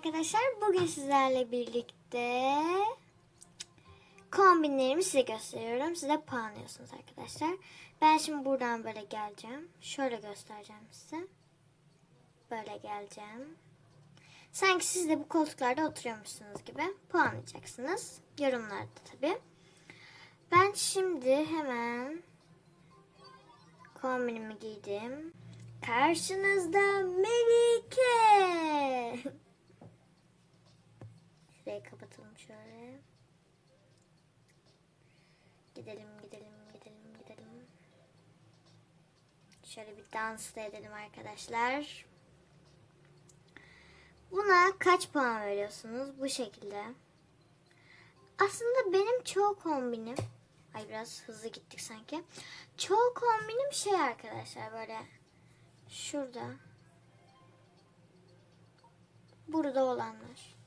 arkadaşlar. Bugün sizlerle birlikte kombinlerimi size gösteriyorum. Size puanlıyorsunuz arkadaşlar. Ben şimdi buradan böyle geleceğim. Şöyle göstereceğim size. Böyle geleceğim. Sanki siz de bu koltuklarda oturuyormuşsunuz gibi puanlayacaksınız. Yorumlarda tabii. Ben şimdi hemen kombinimi giydim. Karşınızda Melike. Şurayı kapatalım şöyle. Gidelim gidelim gidelim gidelim. Şöyle bir dans da edelim arkadaşlar. Buna kaç puan veriyorsunuz? Bu şekilde. Aslında benim çoğu kombinim Ay biraz hızlı gittik sanki. Çoğu kombinim şey arkadaşlar böyle şurada burada olanlar.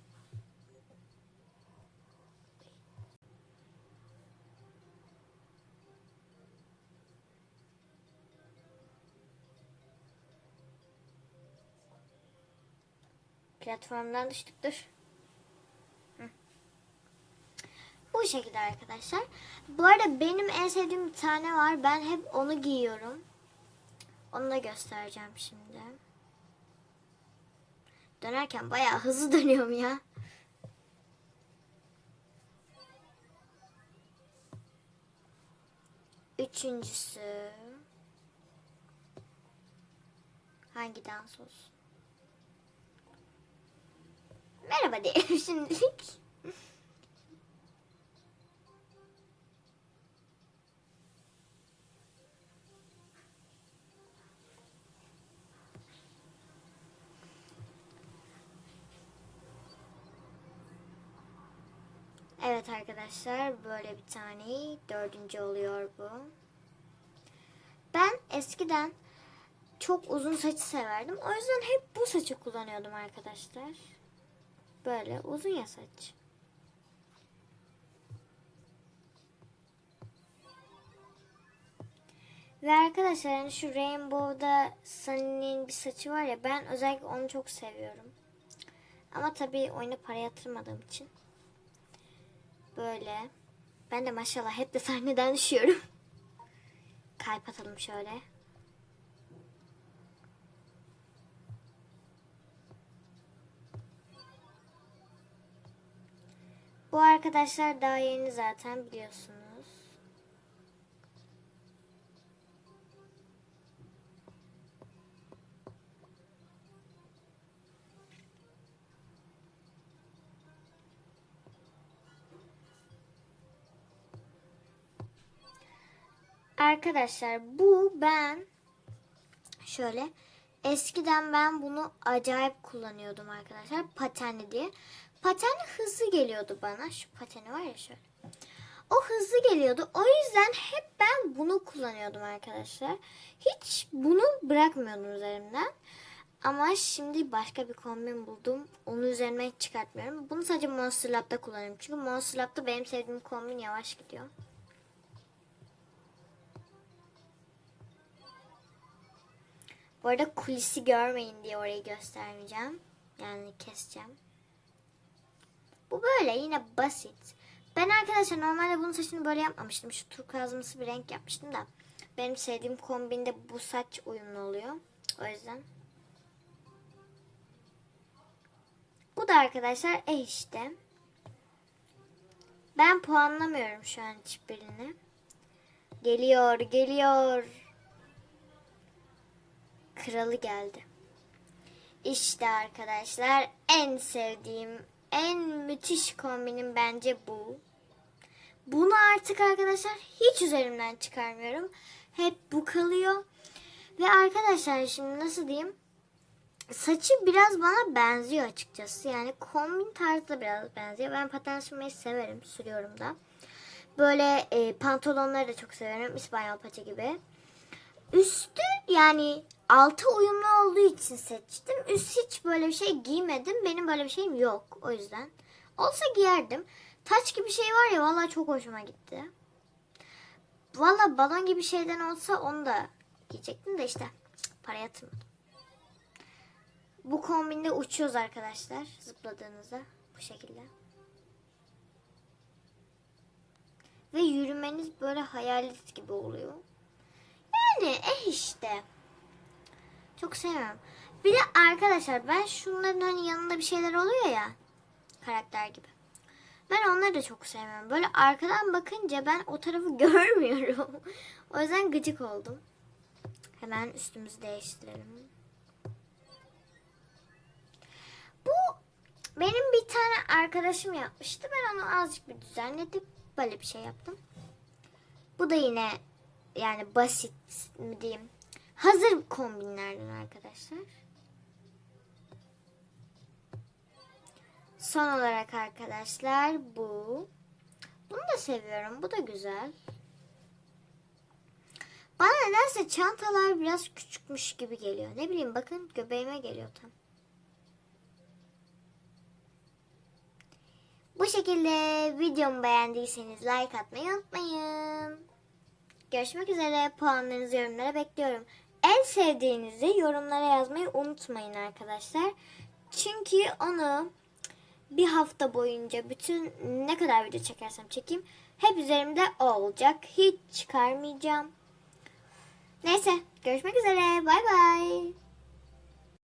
Platformdan düştük dur. Bu şekilde arkadaşlar. Bu arada benim en sevdiğim bir tane var. Ben hep onu giyiyorum. Onu da göstereceğim şimdi. Dönerken bayağı hızlı dönüyorum ya. Üçüncüsü. Hangi dans olsun? Merhaba diyelim şimdilik. Evet arkadaşlar böyle bir tane dördüncü oluyor bu. Ben eskiden çok uzun saçı severdim. O yüzden hep bu saçı kullanıyordum arkadaşlar. Böyle uzun ya saç. Ve arkadaşlar hani şu Rainbow'da Sunny'nin bir saçı var ya ben özellikle onu çok seviyorum. Ama tabii oyuna para yatırmadığım için. Böyle. Ben de maşallah hep de sahneden düşüyorum. Kalp atalım şöyle. Bu arkadaşlar daha yeni zaten biliyorsunuz. Arkadaşlar bu ben şöyle eskiden ben bunu acayip kullanıyordum arkadaşlar patenli diye. Patenli hızlı geliyordu bana. Şu pateni var ya şöyle. O hızlı geliyordu. O yüzden hep ben bunu kullanıyordum arkadaşlar. Hiç bunu bırakmıyordum üzerimden. Ama şimdi başka bir kombin buldum. Onu üzerime hiç çıkartmıyorum. Bunu sadece Monster Lab'da kullanıyorum. Çünkü Monster Lab'da benim sevdiğim kombin yavaş gidiyor. Bu arada kulisi görmeyin diye orayı göstermeyeceğim. Yani keseceğim. Bu böyle yine basit. Ben arkadaşlar normalde bunun saçını böyle yapmamıştım. Şu turkuazımsı bir renk yapmıştım da. Benim sevdiğim kombinde bu saç uyumlu oluyor. O yüzden. Bu da arkadaşlar e işte. Ben puanlamıyorum şu an hiçbirini. Geliyor, geliyor. Kralı geldi. İşte arkadaşlar en sevdiğim, en müthiş kombinim bence bu. Bunu artık arkadaşlar hiç üzerimden çıkarmıyorum. Hep bu kalıyor. Ve arkadaşlar şimdi nasıl diyeyim? Saçı biraz bana benziyor açıkçası. Yani kombin tarzı da biraz benziyor. Ben paten sürmeyi severim. Sürüyorum da. Böyle e, pantolonları da çok severim. İspanyol paça gibi. Üstü yani altı uyumlu olduğu için seçtim. Üst hiç böyle bir şey giymedim. Benim böyle bir şeyim yok o yüzden. Olsa giyerdim. Taç gibi şey var ya vallahi çok hoşuma gitti. Valla balon gibi şeyden olsa onu da giyecektim de işte para yatırmadım. Bu kombinde uçuyoruz arkadaşlar zıpladığınızda bu şekilde. Ve yürümeniz böyle hayalet gibi oluyor. Yani eh işte. Çok sevmiyorum. Bir de arkadaşlar ben şunların hani yanında bir şeyler oluyor ya. Karakter gibi. Ben onları da çok sevmiyorum. Böyle arkadan bakınca ben o tarafı görmüyorum. o yüzden gıcık oldum. Hemen üstümüzü değiştirelim. Bu benim bir tane arkadaşım yapmıştı. Ben onu azıcık bir düzenledim. Böyle bir şey yaptım. Bu da yine yani basit mi diyeyim. Hazır kombinlerden arkadaşlar. Son olarak arkadaşlar bu. Bunu da seviyorum. Bu da güzel. Bana nedense çantalar biraz küçükmüş gibi geliyor. Ne bileyim bakın göbeğime geliyor tam. Bu şekilde videomu beğendiyseniz like atmayı unutmayın. Görüşmek üzere. Puanlarınızı yorumlara bekliyorum. En sevdiğinizi yorumlara yazmayı unutmayın arkadaşlar. Çünkü onu bir hafta boyunca bütün ne kadar video çekersem çekeyim hep üzerimde o olacak. Hiç çıkarmayacağım. Neyse görüşmek üzere. Bay bay.